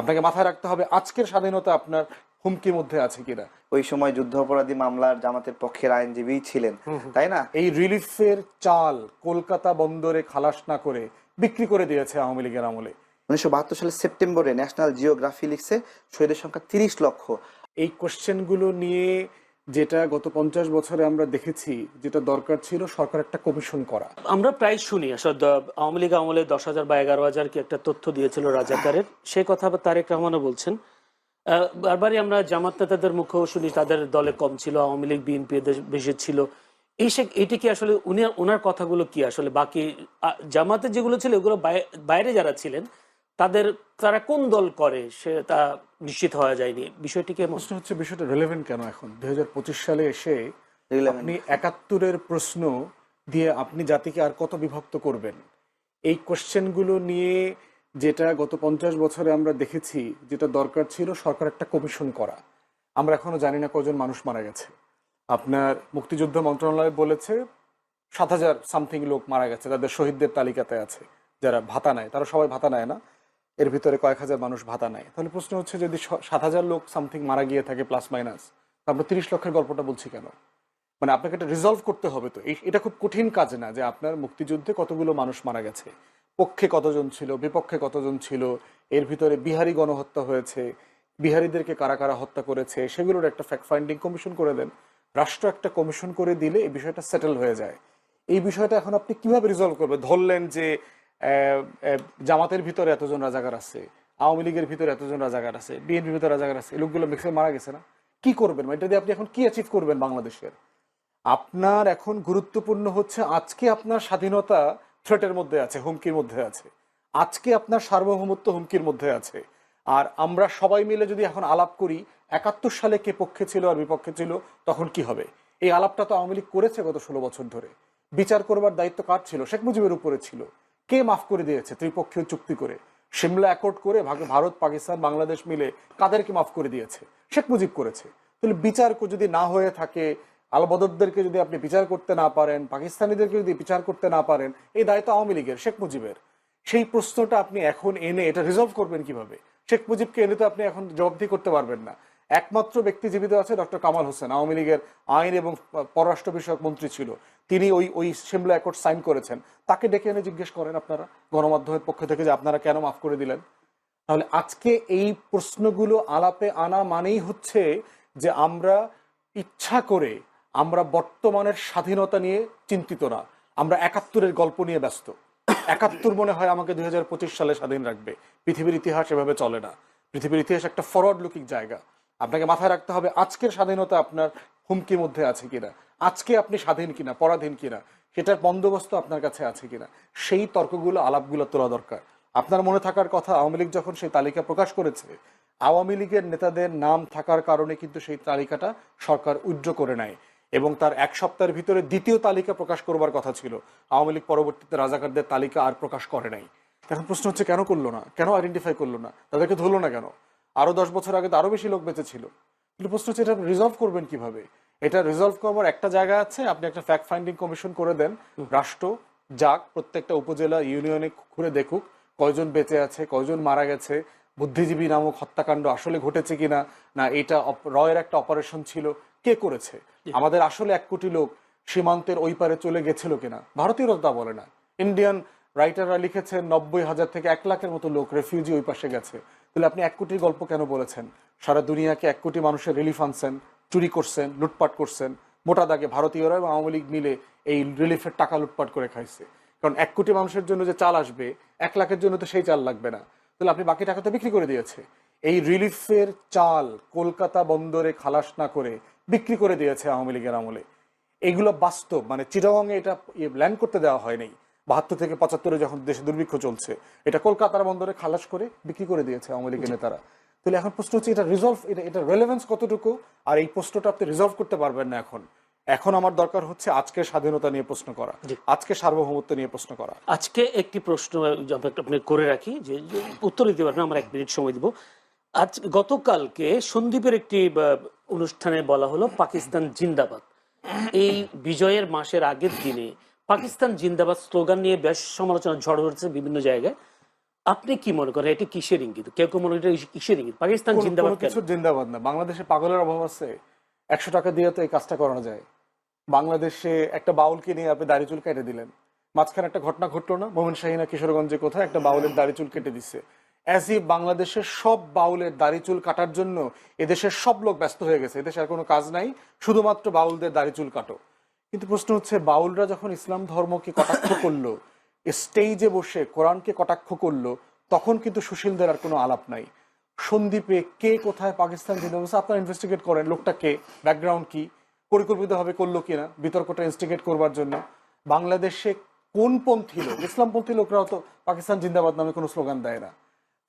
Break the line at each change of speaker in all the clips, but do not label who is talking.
আপনাকে মাথায় রাখতে হবে আজকের স্বাধীনতা আপনার হুমকির মধ্যে আছে কিনা।
ওই সময় যুদ্ধাপরাধী মামলার জামাতের পক্ষের আইনজীবী ছিলেন তাই না?
এই রিলিফের চাল কলকাতা বন্দরে খালাস না করে বিক্রি করে দিয়েছে আওয়ামী লীগের আমলে।
উনিশশো বাহাত্তর সালের সেপ্টেম্বরে ন্যাশনাল জিওগ্রাফি লিখছে শহীদের সংখ্যা তিরিশ লক্ষ।
এই কোশ্চেনগুলো নিয়ে যেটা গত পঞ্চাশ বছরে আমরা দেখেছি, যেটা দরকার ছিল সরকার একটা কমিশন করা।
আমরা প্রায় শুনি, আসলে আওয়ামী লীগ আমলে দশ হাজার বা এগারো হাজার কি একটা তথ্য দিয়েছিল রাজাকারের। সে কথা তারেক রহমানও বলছেন। বারবারই আমরা জামাত নেতাদের মুখেও শুনি, তাদের দলে কম ছিল, আওয়ামী লীগ, বিএনপি বেশি ছিল। এই সে, এটি কি আসলে উনি, ওনার কথাগুলো কি আসলে? বাকি জামাতের যেগুলো ছিল ওগুলো বাইরে যারা ছিলেন, তাদের, তারা কোন দল করে? সে, তা নিশ্চিত হওয়া যায়নি। বিষয়টিকে
প্রশ্ন হচ্ছে বিষয়টা রেলেভেন্ট কেন এখন? দু হাজার পঁচিশ সালে এসে আপনি একাত্তরের প্রশ্ন দিয়ে আপনি জাতিকে আর কত বিভক্ত করবেন? এই কোশ্চেনগুলো নিয়ে যেটা গত পঞ্চাশ বছরে আমরা দেখেছি যেটা দরকার ছিল সরকার একটা কমিশন করা। আমরা এখনও জানি না কজন মানুষ মারা গেছে। আপনার মুক্তিযুদ্ধ মন্ত্রণালয় বলেছে সাত হাজার সামথিং লোক মারা গেছে তাদের শহীদদের তালিকাতে আছে। যারা ভাতা নেয় তারা সবাই ভাতা নেয় না। এর ভিতরে কয়েক হাজার মানুষ ভাতা নেয়। তাহলে প্রশ্ন হচ্ছে যদি সাত হাজার লোক সামথিং মারা গিয়ে থাকে প্লাস মাইনাস আমরা তিরিশ লক্ষের গল্পটা বলছি কেন? মানে আপনাকে এটা রিজলভ করতে হবে তো। এটা খুব কঠিন কাজ না যে আপনার মুক্তিযুদ্ধে কতগুলো মানুষ মারা গেছে? পক্ষে কতজন ছিল, বিপক্ষে কতজন ছিল? এর ভিতরে বিহারি গণহত্যা হয়েছে। বিহারিদেরকে কারা কারা হত্যা করেছে? সেগুলোর একটা ফ্যাক্ট ফাইন্ডিং কমিশন করে দেন। রাষ্ট্র একটা কমিশন করে দিলে এই বিষয়টা সেটেল হয়ে যায়। এই বিষয়টা এখন আপনি কীভাবে রিজলভ করবে ধরলেন যে জামাতের ভিতরে এতজন রাজাকার আছে, আওয়ামী লীগের ভিতরে এতজন রাজাকার আছে, বিএনপির ভিতরে রাজাকার আছে, এই লোকগুলো মিক্সে মারা গেছে না? কি করবেন? মানে এটা দিয়ে আপনি এখন কি অ্যাচিভ করবেন বাংলাদেশের? আপনার এখন গুরুত্বপূর্ণ হচ্ছে আজকে আপনার স্বাধীনতা থ্রেটের মধ্যে আছে, হুমকির মধ্যে আছে। আজকে আপনার সার্বভৌমত্ব হুমকির মধ্যে আছে। আর আমরা সবাই মিলে যদি এখন আলাপ করি, একাত্তর সালে কে পক্ষে ছিল আর বিপক্ষে ছিল, তখন কি হবে? এই আলাপটা তো আওয়ামী লীগ করেছে গত ষোলো বছর ধরে। বিচার করবার দায়িত্ব কার ছিল? শেখ মুজিবের উপরে ছিল। কে মাফ করে দিয়েছে ত্রিপক্ষীয় চুক্তি করে? সিমলা অ্যাকর্ড করে ভারত, পাকিস্তান, বাংলাদেশ মিলে কাদেরকে মাফ করে দিয়েছে? শেখ মুজিব করেছে। তাহলে বিচার যদি না হয়ে থাকে, আলবদরদেরকে যদি আপনি বিচার করতে না পারেন, পাকিস্তানিদেরকে যদি বিচার করতে না পারেন, এই দায়িত্ব আওয়ামী লীগের, শেখ মুজিবের। সেই প্রশ্নটা আপনি এখন এনে এটা রিজলভ করবেন কীভাবে? শেখ মুজিবকে এনে তো আপনি এখন জবাবদি করতে পারবেন না। একমাত্র ব্যক্তি জীবিত আছে ডক্টর কামাল হোসেন, আওয়ামী লীগের আইন এবং পররাষ্ট্র বিষয়ক মন্ত্রী ছিল। তিনি ওই ওই সিমলা অ্যাকর্ড সাইন করেছেন। তাকে ডেকে এনে জিজ্ঞেস করেন আপনারা গণমাধ্যমের পক্ষ থেকে যে আপনারা কেন মাফ করে দিলেন? তাহলে আজকে এই প্রশ্নগুলো আলাপে আনা মানেই হচ্ছে যে আমরা ইচ্ছা করে আমরা বর্তমানের স্বাধীনতা নিয়ে চিন্তিত না। আমরা একাত্তরের গল্প নিয়ে ব্যস্ত। একাত্তর মনে হয় আমাকে দুই হাজার পঁচিশ সালে স্বাধীন রাখবে। পৃথিবীর ইতিহাস এভাবে চলে না। পৃথিবীর ইতিহাস একটা ফরওয়ার্ড লুকিং জায়গা। আপনাকে মাথায় রাখতে হবে আজকের স্বাধীনতা আপনার হুমকির মধ্যে আছে কিনা। আজকে আপনি স্বাধীন কিনা, পরাধীন কিনা, সেটার বন্দোবস্ত আপনার কাছে আছে কিনা, সেই তর্কগুলো, আলাপগুলো তোলা দরকার। আপনার মনে থাকার কথা আওয়ামী লীগ যখন সেই তালিকা প্রকাশ করেছে, আওয়ামী লীগের নেতাদের নাম থাকার কারণে কিন্তু সেই তালিকাটা সরকার উজ্জ্ব করে নেয় এবং তার এক সপ্তাহের ভিতরে দ্বিতীয় তালিকা প্রকাশ করবার কথা ছিল। আওয়ামী লীগ পরবর্তীতে রাজাকারদের তালিকা আর প্রকাশ করে নাই। এখন প্রশ্ন হচ্ছে, কেন করল না? কেন আইডেন্টিফাই করল না? তাদেরকে ধরলো না কেন? আরও দশ বছর আগে তো আরও বেশি লোক বেঁচে ছিল। কিন্তু প্রশ্ন হচ্ছে এটা রিজলভ করবেন কীভাবে? এটা রিজলভ করবার একটা জায়গা আছে আপনি একটা ফ্যাক্ট ফাইন্ডিং কমিশন করে দেন। রাষ্ট্র যাক প্রত্যেকটা উপজেলা ইউনিয়নে ঘুরে দেখুক কয়জন বেঁচে আছে কয়জন মারা গেছে বুদ্ধিজীবী নামক হত্যাকাণ্ড আসলে ঘটেছে কিনা না এটা রয়ের একটা অপারেশন ছিল কে করেছে? আমাদের আসলে এক কোটি লোক সীমান্তের ওই পারে চলে গেছিল কিনা? ভারতীয়রা তা বলে না। ইন্ডিয়ান রাইটাররা লিখেছেন নব্বই হাজার থেকে এক লাখের মতো লোক রেফিউজি ওই পাশে গেছে। তাহলে আপনি এক কোটির গল্প কেন বলেছেন? সারা দুনিয়াকে এক কোটি মানুষের রিলিফ আনছেন, চুরি করছেন, লুটপাট করছেন। মোটা দাগে ভারতীয়রা এবং আওয়ামী লীগ মিলে এই রিলিফের টাকা লুটপাট করে খাইছে। কারণ এক কোটি মানুষের জন্য যে চাল আসবে, এক লাখের জন্য তো সেই চাল লাগবে না। তাহলে আপনি বাকি টাকা তো বিক্রি করে দিয়েছে। এই রিলিফের চাল কলকাতা বন্দরে খালাস না করে বিক্রি করে দিয়েছে আওয়ামী লীগের আমলে। এগুলো বাস্তব মানে চিটাগংয়ে এটা ল্যান্ড করতে দেওয়া হয়নি। বাহাত্তর থেকে পঁচাত্তরে যখন দেশে দুর্ভিক্ষ চলছে এটা কলকাতার বন্দরে খালাস করে বিক্রি করে দিয়েছে আওয়ামী লীগের নেতারা। তাহলে এখন প্রশ্ন হচ্ছে এটা রিজলভ এটা এটা রেলেভেন্স কতটুকু? আর এই প্রশ্নটা আপনি রিজলভ করতে পারবেন না এখন। এখন আমার দরকার হচ্ছে আজকের স্বাধীনতা নিয়ে প্রশ্ন করা আজকে সার্বভৌমত্ব নিয়ে প্রশ্ন করা।
আজকে একটি প্রশ্ন আপনি করে রাখি যে উত্তর দিতে পারবেন আমরা এক মিনিট সময় দিব। আজ গতকালকে সন্দীপের একটি অনুষ্ঠানে বলা হলো পাকিস্তান জিন্দাবাদ। এই বিজয়ের মাসের আগের দিনে পাকিস্তান জিন্দাবাদ স্লোগান নিয়ে বেশ সমালোচনা ঝড় হচ্ছে বিভিন্ন জায়গায়। আপনি কি মনে করেন এটা কিসের ইঙ্গিত? কেউ কেউ মনে করেন কিসের ইঙ্গিত? পাকিস্তান জিন্দাবাদ
কিছু জিন্দাবাদ না। বাংলাদেশে পাগলের অভাব আছে একশো টাকা দিয়ে তো এই কাজটা করানো যায়। বাংলাদেশে একটা বাউলকে নিয়ে আপনি দাড়ি চুল কেটে দিলেন। মাঝখানে একটা ঘটনা ঘটলো না? মোহন শাহিনা কিশোরগঞ্জে কোথায় একটা বাউলের দাড়ি চুল কেটে দিচ্ছে অ্যাজ ই বাংলাদেশের সব বাউলের দাড়ি চুল কাটার জন্য এদেশের সব লোক ব্যস্ত হয়ে গেছে। এদেশে আর কোনো কাজ নাই শুধুমাত্র বাউলদের দাড়ি চুল কাটো। কিন্তু প্রশ্ন হচ্ছে বাউলরা যখন ইসলাম ধর্মকে কটাক্ষ করল স্টেজে বসে কোরআনকে কটাক্ষ করল তখন কিন্তু সুশীলদের আর কোনো আলাপ নাই। সন্দীপে কে কোথায় পাকিস্তান বলছে, আপনারা ইনভেস্টিগেট করেন লোকটা কে ব্যাকগ্রাউন্ড কি পরিকল্পিতভাবে করল কিনা বিতর্কটা ইনস্টিগেট করবার জন্য। বাংলাদেশে কোন পন্থী লোক ইসলামপন্থী লোকরাও তো পাকিস্তান জিন্দাবাদ নামে কোনো স্লোগান দেয় না।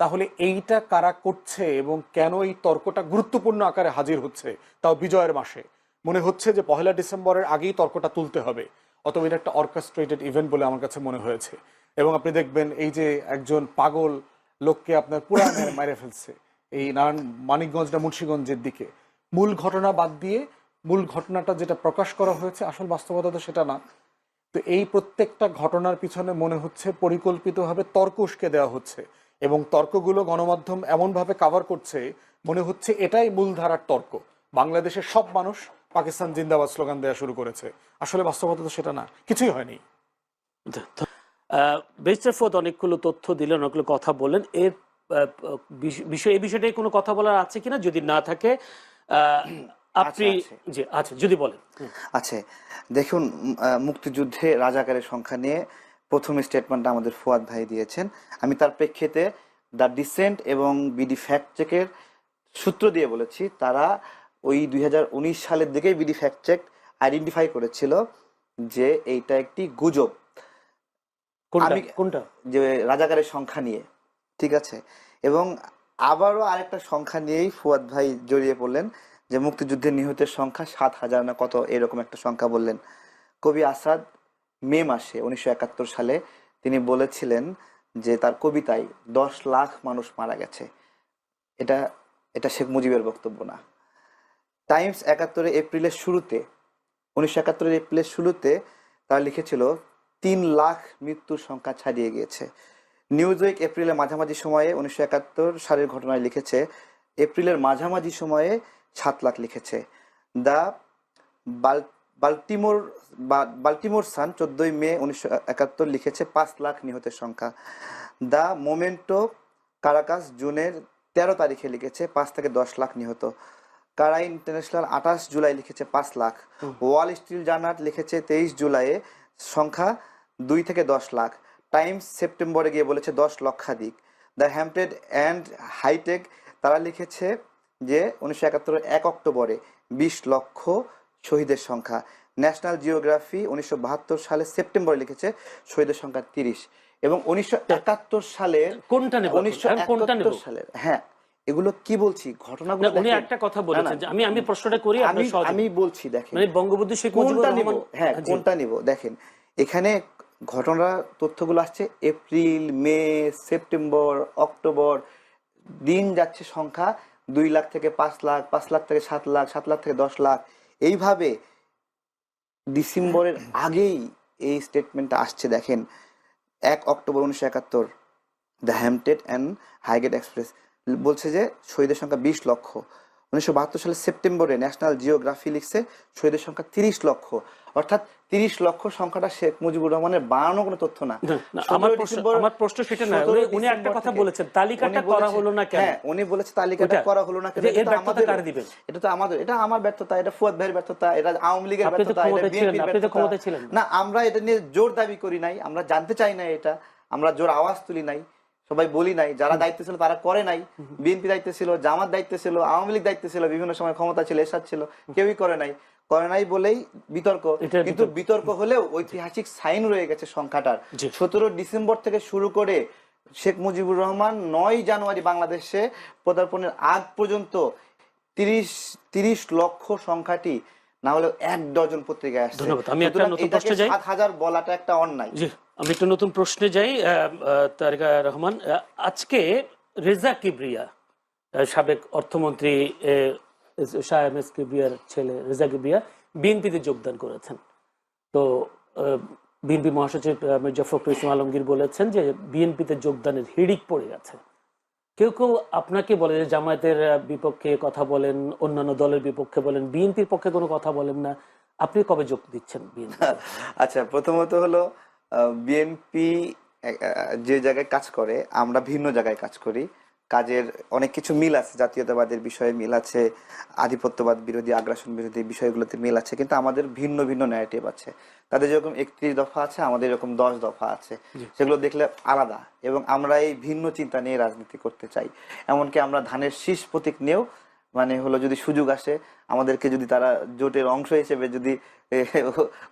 তাহলে এইটা কারা করছে এবং কেন এই তর্কটা গুরুত্বপূর্ণ আকারে হাজির হচ্ছে তাও বিজয়ের মাসে? মনে হচ্ছে যে পহেলা ডিসেম্বরের আগেই তর্কটা তুলতে হবে অথবা এটা একটা অর্কেস্ট্রেটেড ইভেন্ট বলে আমার কাছে মনে হয়েছে। এবং আপনি দেখবেন এই যে একজন পাগল লোককে আপনার পুরা মেরে- ফেলছে এই নারায়ণ মানিকগঞ্জ না মুন্সীগঞ্জের দিকে। মূল ঘটনা বাদ দিয়ে মূল ঘটনাটা যেটা প্রকাশ করা হয়েছে আসল বাস্তবতা তো সেটা না। তো এই প্রত্যেকটা ঘটনার পিছনে মনে হচ্ছে পরিকল্পিতভাবে তর্ক উস্কে দেওয়া হচ্ছে এবং তর্কগুলো গণমাধ্যম এমনভাবে কাভার করছে মনে হচ্ছে এটাই মূলধারার তর্ক। বাংলাদেশের সব মানুষ পাকিস্তান জিন্দাবাদ স্লোগান দেওয়া শুরু করেছে। আসলে বাস্তবতা তো সেটা না কিছুই হয়নি।
বেস্টার ফোর্থ অনেকগুলো তথ্য দিলেন অনেকগুলো কথা বললেন। এর বিষয় এই বিষয়টাই কোনো কথা বলার আছে কিনা? যদি না থাকে আপনি জি আচ্ছা যদি বলেন।
আছে। দেখুন মুক্তিযুদ্ধে রাজাকারের সংখ্যা নিয়ে প্রথম স্টেটমেন্টটা আমাদের ফুয়াদ ভাই দিয়েছেন। আমি তার প্রেক্ষিতে দ্য ডিসেন্ট এবং বিডি ফ্যাক্ট চেকের সূত্র দিয়ে বলেছি তারা ওই দুই হাজার উনিশ সালের দিকেই বিডি ফ্যাক্ট চেক আইডেন্টিফাই করেছিল যে এইটা একটি গুজব। আমি-
কোনটা?
যে রাজাকারের সংখ্যা নিয়ে ঠিক আছে? এবং আবারও আরেকটা সংখ্যা নিয়েই ফুয়াদ ভাই জড়িয়ে পড়লেন যে মুক্তিযুদ্ধে নিহতের সংখ্যা সাত হাজার না কত এরকম একটা সংখ্যা বললেন। কবি আসাদ মে মাসে উনিশশো একাত্তর সালে তিনি বলেছিলেন যে তার কবিতায় দশ লাখ মানুষ মারা গেছে। এটা এটা শেখ মুজিবের বক্তব্য না। টাইমস একাত্তরে এপ্রিলের শুরুতে, উনিশশো একাত্তরের এপ্রিলের শুরুতে তারা লিখেছিল, তিন লাখ মৃত্যুর সংখ্যা ছাড়িয়ে গিয়েছে। নিউজ উইক এপ্রিলের মাঝামাঝি সময়ে উনিশশো একাত্তর সালের ঘটনায় লিখেছে, এপ্রিলের মাঝামাঝি সময়ে সাত লাখ লিখেছে। দ্য বাল- বাল্টিমোর বাল্টিমোর সান চোদ্দই মে উনিশশো একাত্তর লিখেছে, পাঁচ লাখ নিহতের সংখ্যা। দ্য মোমেন্টো কারাকাস জুনের তেরো তারিখে লিখেছে, পাঁচ থেকে দশ লাখ নিহত। কারা ইন্টারন্যাশনাল আঠাশ জুলাই লিখেছে পাঁচ লাখ। ওয়াল স্ট্রিট জার্নাল লিখেছে তেইশ জুলাইয়ে সংখ্যা দুই থেকে দশ লাখ। টাইমস সেপ্টেম্বরে গিয়ে বলেছে দশ লক্ষাধিক। দ্য হ্যাম্পটেড অ্যান্ড হাইটেক তারা লিখেছে যে উনিশশো একাত্তরের এক অক্টোবরে বিশ লক্ষ শহীদের সংখ্যা। ন্যাশনাল জিওগ্রাফি উনিশশো বাহাত্তর সালে সেপ্টেম্বরে লিখেছে শহীদের সংখ্যা তিরিশ। এবং উনিশশো একাত্তর সালের
কোনটা
উনিশশো একাত্তর সালের হ্যাঁ। এগুলো কি বলছি? ঘটনাগুলো
উনি একটা কথা বলেছেন যে আমি আমি প্রশ্নটা করি
আমি আমি বলছি দেখেন।
মানে বঙ্গবন্ধু শেখ মুজিবুর রহমান
হ্যাঁ কোনটা নিব? দেখেন এখানে ঘটনা তথ্যগুলো আসছে এপ্রিল মে সেপ্টেম্বর অক্টোবর দিন যাচ্ছে সংখ্যা দুই লাখ থেকে পাঁচ লাখ পাঁচ লাখ থেকে সাত লাখ সাত লাখ থেকে দশ লাখ। এইভাবে ডিসেম্বরের আগেই এই স্টেটমেন্টটা আসছে দেখেন। এক অক্টোবর উনিশশো একাত্তর the Hampstead and Highgate Express বলছে যে শহীদের সংখ্যা বিশ লক্ষ। উনিশশো বাহাত্তর সালের সেপ্টেম্বরে ন্যাশনাল জিওগ্রাফি লিখছে শহীদের সংখ্যা তিরিশ লক্ষ। অর্থাৎ তিরিশ লক্ষ সংখ্যাটা শেখ মুজিবুর রহমানের বানানো কোনো তথ্য না।
না, না,
17
আমার প্রশ্ন সেটা না উনি- একটা কথা বলেছেন তালিকাটা করা হলো না কেন?
হ্যাঁ উনি বলেছে তালিকাটা করা হলো না কেন? এটা তো
ব্যর্থতা দিবেন?
এটা তো আমাদের এটা আমার ব্যর্থতা এটা ফুয়াদ ভাইয়ের ব্যর্থতা এটা আওয়ামী লীগের ব্যর্থতা এটা বিএনপির ব্যর্থতা।
না
আমরা এটা নিয়ে জোর দাবি করি নাই আমরা জানতে চাই না এটা আমরা জোর আওয়াজ তুলি নাই। সবাই বলি নাই যারা দায়িত্ব ছিল তারা করে নাই। বিএনপি দায়িত্ব ছিল জামাত দায়িত্ব ছিল আওয়ামী লীগ দায়িত্ব ছিল বিভিন্ন সময় ক্ষমতা ছিল এরশাদ ছিল কেউই করে নাই। করে নাই বলেই বিতর্ক। কিন্তু
বিতর্ক।
হলেও ঐতিহাসিক সাইন রয়ে গেছে সংখ্যাটার। সতেরো ডিসেম্বর থেকে শুরু করে শেখ মুজিবুর রহমান নয় জানুয়ারি বাংলাদেশে পদার্পণের আগ পর্যন্ত তিরিশ তিরিশ লক্ষ সংখ্যাটি না হলেও এক ডজন পত্রিকায় আসছে।
ধন্যবাদ। আমি একটা নতুন প্রশ্নে যাই।
সাত হাজার বলাটা একটা অন্যায়।
আমি একটা নতুন প্রশ্নে যাই আহ, রহমান আজকে রেজা কিবরিয়া সাবেক অর্থমন্ত্রী শাহ এম এস কিবরিয়ার ছেলে রেজা কিবরিয়া বিএনপিতে যোগদান করেছেন। তো বিএনপি মহাসচিব মির্জা ফখরুল ইসলাম আলমগীর বলেছেন যে বিএনপিতে যোগদানের হিড়িক পড়ে গেছে। কেউ কেউ আপনাকে বলে যে জামায়াতের বিপক্ষে কথা বলেন অন্যান্য দলের বিপক্ষে বলেন বিএনপির পক্ষে কোনো কথা বলেন না। আপনি কবে যোগ দিচ্ছেন
আচ্ছা প্রথমত হলো বিএনপি যে জায়গায় কাজ করে আমরা ভিন্ন জায়গায় কাজ করি। কাজের অনেক কিছু মিল আছে জাতীয়তাবাদের বিষয়ে মিল আছে আধিপত্যবাদ বিরোধী আগ্রাসন বিরোধী বিষয়গুলোতে মিল আছে কিন্তু আমাদের ভিন্ন ভিন্ন ন্যারেটিভ আছে। তাদের যেরকম একত্রিশ দফা আছে আমাদের এরকম দশ দফা আছে। সেগুলো দেখলে আলাদা এবং আমরা এই ভিন্ন চিন্তা নিয়ে রাজনীতি করতে চাই। এমনকি আমরা ধানের শীষ প্রতীক নিয়েও মানে হলো যদি সুযোগ আসে আমাদেরকে যদি তারা জোটের অংশ হিসেবে যদি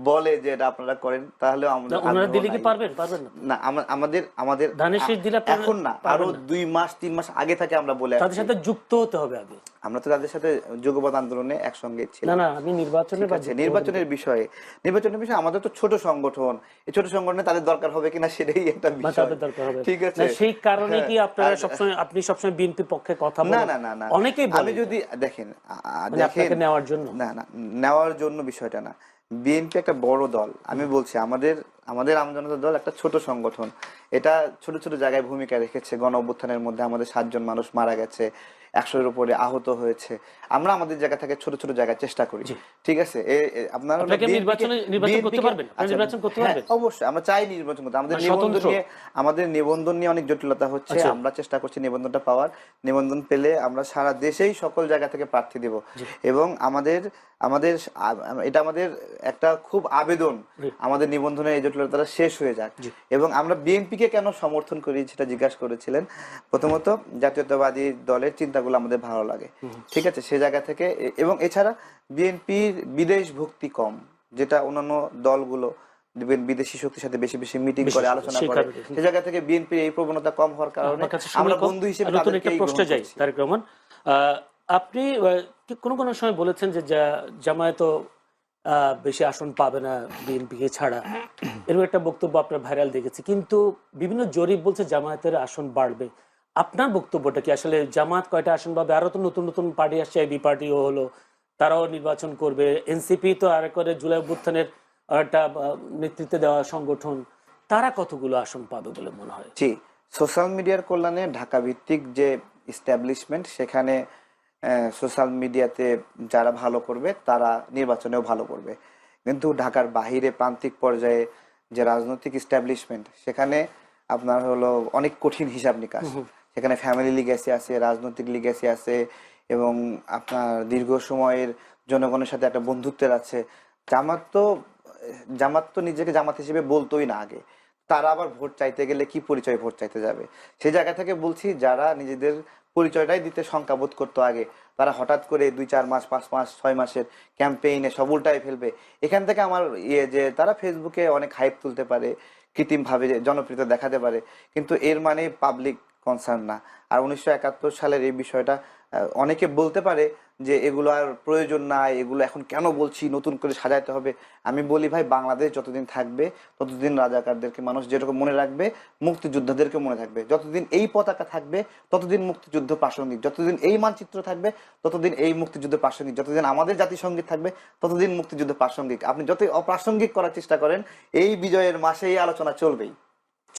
বলে যে এটা আপনারা করেন তাহলে আমরা
না, ওনারা
আগ্রহ
দিলে কি পারবেন? পারবেন না।
না আমাদের আমাদের
ধানের শীষ দিলে
এখন না
আরও
দুই মাস তিন মাস আগে থেকে আমরা বলে
তাদের সাথে যুক্ত হতে হবে আগে।
আমরা তো তাদের সাথে যুগপৎ আন্দোলনে একসঙ্গে ছিলাম।
না আমি
নির্বাচনের বিষয়ে নির্বাচনের বিষয়ে আমাদের তো ছোট সংগঠন। এই ছোট সংগঠনে তাদের দরকার হবে কিনা সেটাই একটা
বা
বিষয়।
তাদের দরকার হবে।
ঠিক আছে।
সেই কারণে কি
হ্যাঁ,
আপনারা সবসময় আপনি সবসময় বিএনপির পক্ষে কথা
না
বলেন?
না না না।
অনেকেই
আমি যদি দেখেন আ-
মানে
দেখেন
আপনাকে নেওয়ার জন্য।
না না নেওয়ার জন্য বিষয়টা না। বিএনপি একটা বড় দল। আমি বলছি আমাদের আমাদের আমজনতা দল একটা ছোট সংগঠন। এটা ছোট ছোট জায়গায় ভূমিকা রেখেছে। গণ অভ্যুত্থানের মধ্যে আমাদের সাতজন মানুষ মারা গেছে। একশোর উপরে আহত হয়েছে। আমরা আমাদের জায়গা থেকে ছোট ছোট জায়গায় চেষ্টা করি। ঠিক আছে? আপনারা আচ্ছা, হ্যাঁ? অবশ্যই। আমরা চাই নির্বাচন করতে। আমাদের
মানে
নিবন্ধন নিয়ে আমাদের নিবন্ধন নিয়ে অনেক জটিলতা হচ্ছে।
আচ্ছা।
আমরা চেষ্টা করছি নিবন্ধনটা পাওয়ার। নিবন্ধন পেলে আমরা সারা দেশেই সকল জায়গা থেকে প্রার্থী দেব। এবং আমাদের আমাদের এটা আমাদের একটা খুব আবেদন। আমাদের নিবন্ধনের এই জটিলতাটা শেষ হয়ে যাক। এবং আমরা বিএনপি কে কেন সমর্থন করি সেটা জিজ্ঞাসা করেছিলেন। প্রথমত জাতীয়তাবাদী দলের চিন্তাগুলো আমাদের ভালো লাগে। ঠিক আছে? সে জায়গা থেকে এবং এছাড়া বিএনপির বিদেশ ভক্তি কম যেটা অন্যান্য দলগুলো বিদেশি শক্তির সাথে বেশি বেশি মিটিং করে আলোচনা করে। সে জায়গা থেকে বিএনপির এই প্রবণতা কম হওয়ার কারণে আমরা বন্ধু হিসেবে
নতুন একটা প্রশ্নে যাই তারেক রহমান। আপনি কোনো কোনো সময় বলেছেন যে জামায়াত বেশি আসন পাবে না বিএনপি কে ছাড়া? এরকম একটা বক্তব্য আপনার ভাইরাল দেখেছি। কিন্তু বিভিন্ন জরিপ বলছে জামায়াতের আসন বাড়বে। আপনার বক্তব্যটা কি? আসলে জামাত কয়টা আসন পাবে? আরও তো নতুন নতুন পার্টি আসছে এবি পার্টিও হলো তারাও নির্বাচন করবে। এনসিপি তো আর করে জুলাই অভ্যুত্থানের একটা নেতৃত্বে দেওয়া সংগঠন তারা কতগুলো আসন পাবে বলে মনে হয়?
জি সোশ্যাল মিডিয়ার কল্যাণে ঢাকা ভিত্তিক যে ইস্টাবলিশমেন্ট সেখানে সোশ্যাল মিডিয়াতে যারা ভালো করবে তারা নির্বাচনেও ভালো করবে। কিন্তু ঢাকার বাহিরে প্রান্তিক পর্যায়ে যে রাজনৈতিক ইস্টাবলিশমেন্ট সেখানে আপনার হলো অনেক কঠিন হিসাব নিকাশ। সেখানে ফ্যামিলি লিগ্যাসি আছে, রাজনৈতিক লিগ্যাসি আছে এবং আপনার দীর্ঘ সময়ের জনগণের সাথে একটা বন্ধুত্বের আছে। জামাত তো জামাত তো নিজেকে জামাত হিসেবে বলতোই না আগে। তারা আবার ভোট চাইতে গেলে কি পরিচয় ভোট চাইতে যাবে? সেই জায়গা থেকে বলছি, যারা নিজেদের পরিচয়টাই দিতে শঙ্কাবোধ করতো আগে, তারা হঠাৎ করে দুই, চার মাস, পাঁচ মাস, ছয় মাসের ক্যাম্পেইনে সব উল্টায় ফেলবে। এখান থেকে আমার ইয়ে যে, তারা ফেসবুকে অনেক হাইপ তুলতে পারে, কৃত্রিমভাবে জনপ্রিয়তা দেখাতে পারে। কিন্তু এর মানে পাবলিক কনসার্ন না। আর উনিশশো একাত্তর সালের এই বিষয়টা অনেকে বলতে পারে যে এগুলো আর প্রয়োজন নাই, এগুলো এখন কেন বলছি, নতুন করে সাজাইতে হবে। আমি বলি, ভাই, বাংলাদেশ যতদিন থাকবে, ততদিন রাজাকারদেরকে মানুষ যেরকম মনে রাখবে, মুক্তিযোদ্ধাদেরকে মনে থাকবে। যতদিন এই পতাকা থাকবে, ততদিন মুক্তিযুদ্ধ প্রাসঙ্গিক যতদিন এই মানচিত্র থাকবে, ততদিন এই মুক্তিযুদ্ধ প্রাসঙ্গিক যতদিন আমাদের জাতিসংগীত থাকবে, ততদিন মুক্তিযুদ্ধ প্রাসঙ্গিক আপনি যতই অপ্রাসঙ্গিক করার চেষ্টা করেন, এই বিজয়ের মাসে এই আলোচনা চলবেই।